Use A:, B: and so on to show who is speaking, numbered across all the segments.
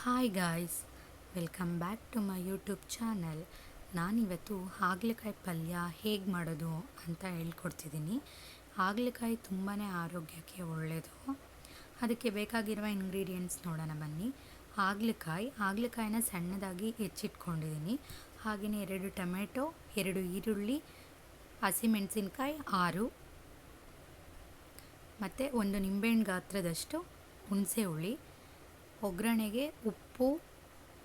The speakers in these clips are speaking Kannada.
A: Hi guys welcome back to my YouTube channel ನಾನಿವತ್ತು ಹಾಗಲಕಾಯಿ ಪಲ್ಯ ಹೇಗೆ ಮಾಡೋದು ಅಂತ ಹೇಳ್ಕೊಡ್ತಿದ್ದೀನಿ. ಹಾಗಲಕಾಯಿ ತುಂಬಾ ಆರೋಗ್ಯಕ್ಕೆ ಒಳ್ಳೆಯದು ಅದಕ್ಕೆ ಬೇಕಾಗಿರುವ ಇಂಗ್ರೀಡಿಯೆಂಟ್ಸ್ ನೋಡೋಣ ಬನ್ನಿ. ಹಾಗಲಕಾಯಿ, ಹಾಗಲಕಾಯಿನ ಸಣ್ಣದಾಗಿ ಹೆಚ್ಚಿಟ್ಕೊಂಡಿದ್ದೀನಿ. ಹಾಗೆಯೇ ಎರಡು ಟೊಮೆಟೊ, ಎರಡು ಈರುಳ್ಳಿ ಹಸಿಮೆಣಸಿನ್ಕಾಯಿ ಆರು. ಮತ್ತು ಒಂದು ನಿಂಬೆಹಣ್ಣು ಗಾತ್ರದಷ್ಟು ಹುಣಸೆ ಹುಳಿ ಒಗ್ಗರಣೆಗೆ ಉಪ್ಪು,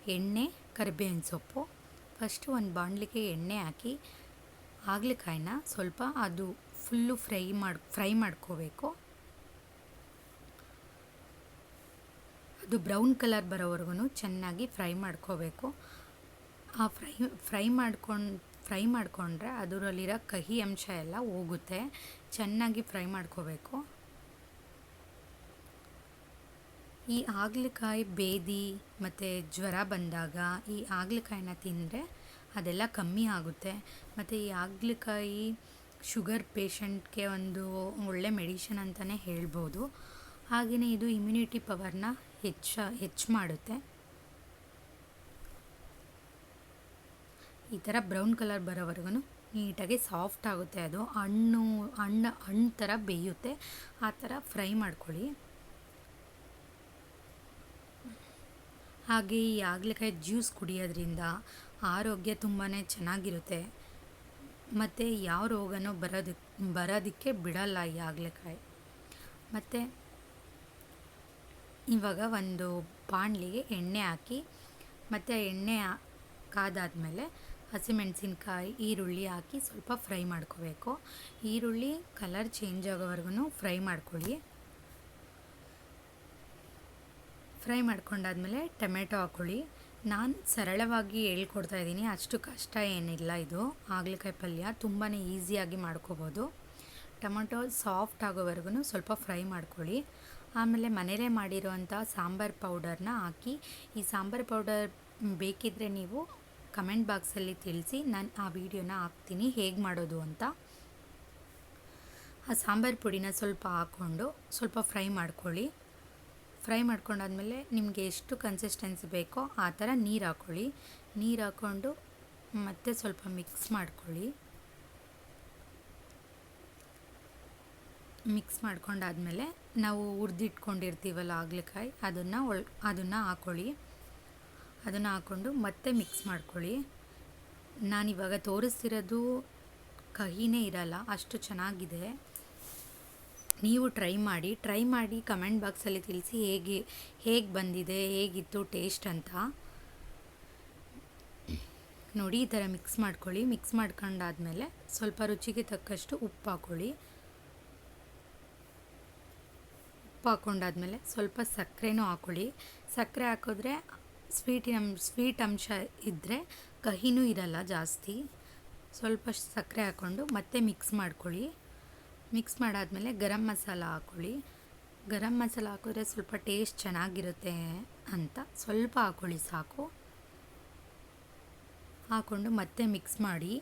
A: ಎಣ್ಣೆ, ಕರಿಬೇವಿನ ಸೊಪ್ಪು. ಫಸ್ಟು ಒಂದು ಬಾಣಲಿಗೆ ಎಣ್ಣೆ ಹಾಕಿ ಹಾಗಲಕಾಯಿನ ಸ್ವಲ್ಪ ಅದು ಫುಲ್ಲು ಫ್ರೈ ಮಾಡಿ, ಫ್ರೈ ಮಾಡ್ಕೋಬೇಕು. ಅದು ಬ್ರೌನ್ ಕಲರ್ ಬರೋವರೆಗೂ ಚೆನ್ನಾಗಿ ಫ್ರೈ ಮಾಡ್ಕೋಬೇಕು. ಆ ಫ್ರೈ ಫ್ರೈ ಮಾಡ್ಕೊಂಡು, ಫ್ರೈ ಮಾಡಿಕೊಂಡ್ರೆ ಅದರಲ್ಲಿರೋ ಕಹಿ ಅಂಶ ಎಲ್ಲ ಹೋಗುತ್ತೆ. ಚೆನ್ನಾಗಿ ಫ್ರೈ ಮಾಡ್ಕೋಬೇಕು. ಈ ಹಾಗಲಕಾಯಿ ಬೇದಿ ಮತ್ತು ಜ್ವರ ಬಂದಾಗ ಈ ಹಾಗಲಕಾಯಿನ ತಿಂದರೆ ಅದೆಲ್ಲ ಕಮ್ಮಿ ಆಗುತ್ತೆ. ಮತ್ತು ಈ ಹಾಗಲಕಾಯಿ ಶುಗರ್ ಪೇಷಂಟ್ಗೆ ಒಂದು ಒಳ್ಳೆ ಮೆಡಿಷನ್ ಅಂತಲೇ ಹೇಳ್ಬೋದು. ಹಾಗೆಯೇ ಇದು ಇಮ್ಯುನಿಟಿ ಪವರ್ನ ಹೆಚ್ಚ, ಹೆಚ್ಚು ಮಾಡುತ್ತೆ. ಈ ಥರ ಬ್ರೌನ್ ಕಲರ್ ಬರೋವರೆಗೂ ನೀಟಾಗಿ ಸಾಫ್ಟ್ ಆಗುತ್ತೆ ಅದು. ಹಣ್ಣು ಹಣ್ಣು ಹಣ್ಣು ಥರ ಬೇಯುತ್ತೆ. ಆ ಥರ ಫ್ರೈ ಮಾಡ್ಕೊಳ್ಳಿ. ಹಾಗೆ ಈ ಹಾಗಲಕಾಯಿ ಜ್ಯೂಸ್ ಕುಡಿಯೋದ್ರಿಂದ ಆರೋಗ್ಯ ತುಂಬಾ ಚೆನ್ನಾಗಿರುತ್ತೆ. ಮತ್ತು ಯಾವ ರೋಗನೂ ಬರೋದಕ್ಕೆ ಬರೋದಕ್ಕೆ ಬಿಡಲ್ಲ ಈ ಹಾಗಲಕಾಯಿ ಮತ್ತು ಇವಾಗ ಒಂದು ಬಾಣಲಿಗೆ ಎಣ್ಣೆ ಹಾಕಿ, ಮತ್ತು ಎಣ್ಣೆ ಕಾದಾದಮೇಲೆ ಹಸಿಮೆಣಸಿನ್ಕಾಯಿ, ಈರುಳ್ಳಿ ಹಾಕಿ ಸ್ವಲ್ಪ ಫ್ರೈ ಮಾಡ್ಕೋಬೇಕು. ಈರುಳ್ಳಿ ಕಲರ್ ಚೇಂಜ್ ಆಗೋವರೆಗೂ ಫ್ರೈ ಮಾಡ್ಕೊಳ್ಳಿ. ಫ್ರೈ ಮಾಡ್ಕೊಂಡಾದಮೇಲೆ ಟೊಮೆಟೊ ಹಾಕ್ಕೊಳ್ಳಿ ನಾನು ಸರಳವಾಗಿ ಹೇಳ್ಕೊಡ್ತಾ ಇದ್ದೀನಿ. ಅಷ್ಟು ಕಷ್ಟ ಏನಿಲ್ಲ ಇದು. ಹಾಗಲಕಾಯಿ ಪಲ್ಯ ತುಂಬಾ ಈಸಿಯಾಗಿ ಮಾಡ್ಕೋಬೋದು. ಟೊಮೆಟೊ ಸಾಫ್ಟ್ ಆಗೋವರೆಗೂ ಸ್ವಲ್ಪ ಫ್ರೈ ಮಾಡ್ಕೊಳ್ಳಿ. ಆಮೇಲೆ ಮನೇಲೇ ಮಾಡಿರೋವಂಥ ಸಾಂಬಾರು ಪೌಡರ್ನ ಹಾಕಿ, ಈ ಸಾಂಬಾರು ಪೌಡರ್ ಬೇಕಿದ್ದರೆ ನೀವು ಕಮೆಂಟ್ ಬಾಕ್ಸಲ್ಲಿ ತಿಳಿಸಿ ನಾನು ಆ ವಿಡಿಯೋನ ಹಾಕ್ತೀನಿ. ಹೇಗೆ ಮಾಡೋದು ಅಂತ. ಆ ಸಾಂಬಾರು ಪುಡಿನ ಸ್ವಲ್ಪ ಹಾಕ್ಕೊಂಡು ಸ್ವಲ್ಪ ಫ್ರೈ ಮಾಡ್ಕೊಳ್ಳಿ. ಫ್ರೈ ಮಾಡ್ಕೊಂಡಾದಮೇಲೆ ನಿಮಗೆ ಎಷ್ಟು ಕನ್ಸಿಸ್ಟೆನ್ಸಿ ಬೇಕೋ ಆ ಥರ ನೀರು ಹಾಕ್ಕೊಳ್ಳಿ ನೀರು ಹಾಕ್ಕೊಂಡು ಮತ್ತೆ ಸ್ವಲ್ಪ ಮಿಕ್ಸ್ ಮಾಡ್ಕೊಳ್ಳಿ. ಮಿಕ್ಸ್ ಮಾಡ್ಕೊಂಡಾದಮೇಲೆ ನಾವು ಹುರಿದಿಟ್ಕೊಂಡಿರ್ತೀವಲ್ಲ ಹಾಗಲಕಾಯಿ ಅದನ್ನು ಒಳ್, ಅದನ್ನು ಹಾಕ್ಕೊಳ್ಳಿ ಅದನ್ನು ಹಾಕ್ಕೊಂಡು ಮತ್ತೆ ಮಿಕ್ಸ್ ಮಾಡ್ಕೊಳ್ಳಿ. ನಾನಿವಾಗ ತೋರಿಸ್ತಿರೋದು ಕಹಿನೇ ಇರಲ್ಲ, ಅಷ್ಟು ಚೆನ್ನಾಗಿದೆ. ನೀವು ಟ್ರೈ ಮಾಡಿ ಟ್ರೈ ಮಾಡಿ ಕಮೆಂಟ್ ಬಾಕ್ಸಲ್ಲಿ ತಿಳಿಸಿ ಹೇಗೆ ಹೇಗೆ ಬಂದಿದೆ, ಹೇಗಿತ್ತು ಟೇಸ್ಟ್ ಅಂತ. ನೋಡಿ ಈ ಥರ ಮಿಕ್ಸ್ ಮಾಡ್ಕೊಳ್ಳಿ. ಮಿಕ್ಸ್ ಮಾಡ್ಕೊಂಡಾದ್ಮೇಲೆ ಸ್ವಲ್ಪ ರುಚಿಗೆ ತಕ್ಕಷ್ಟು ಉಪ್ಪು ಹಾಕ್ಕೊಳ್ಳಿ ಉಪ್ಪು ಹಾಕ್ಕೊಂಡಾದ್ಮೇಲೆ ಸ್ವಲ್ಪ ಸಕ್ಕರೆನೂ ಹಾಕ್ಕೊಳ್ಳಿ ಸಕ್ಕರೆ ಹಾಕಿದ್ರೆ ಸ್ವೀಟಿನ ಸ್ವೀಟ್ ಅಂಶ ಇದ್ದರೆ ಕಹಿನೂ ಇರಲ್ಲ ಜಾಸ್ತಿ. ಸ್ವಲ್ಪ ಸಕ್ಕರೆ ಹಾಕ್ಕೊಂಡು ಮತ್ತೆ ಮಿಕ್ಸ್ ಮಾಡ್ಕೊಳ್ಳಿ. ಮಿಕ್ಸ್ ಮಾಡಾದಮೇಲೆ ಗರಂ ಮಸಾಲ ಹಾಕ್ಕೊಳ್ಳಿ ಗರಂ ಮಸಾಲ ಹಾಕಿದ್ರೆ ಸ್ವಲ್ಪ ಟೇಸ್ಟ್ ಚೆನ್ನಾಗಿರುತ್ತೆ ಅಂತ ಸ್ವಲ್ಪ ಹಾಕ್ಕೊಳ್ಳಿ ಸಾಕು. ಹಾಕ್ಕೊಂಡು ಮತ್ತೆ ಮಿಕ್ಸ್ ಮಾಡಿ.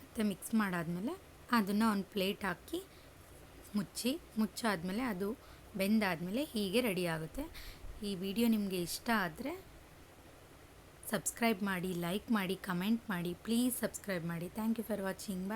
A: ಮತ್ತೆ ಮಿಕ್ಸ್ ಮಾಡಾದಮೇಲೆ ಅದನ್ನು ಒಂದು ಪ್ಲೇಟ್ ಹಾಕಿ ಮುಚ್ಚಿ, ಮುಚ್ಚಾದಮೇಲೆ ಅದು ಬೆಂದಾದಮೇಲೆ ಹೀಗೆ ರೆಡಿ ಆಗುತ್ತೆ. ಈ ವಿಡಿಯೋ ನಿಮಗೆ ಇಷ್ಟ ಆದರೆ ಸಬ್ಸ್ಕ್ರೈಬ್ ಮಾಡಿ ಲೈಕ್ ಮಾಡಿ ಕಮೆಂಟ್ ಮಾಡಿ ಪ್ಲೀಸ್ ಸಬ್ಸ್ಕ್ರೈಬ್ ಮಾಡಿ. Thank you for watching bye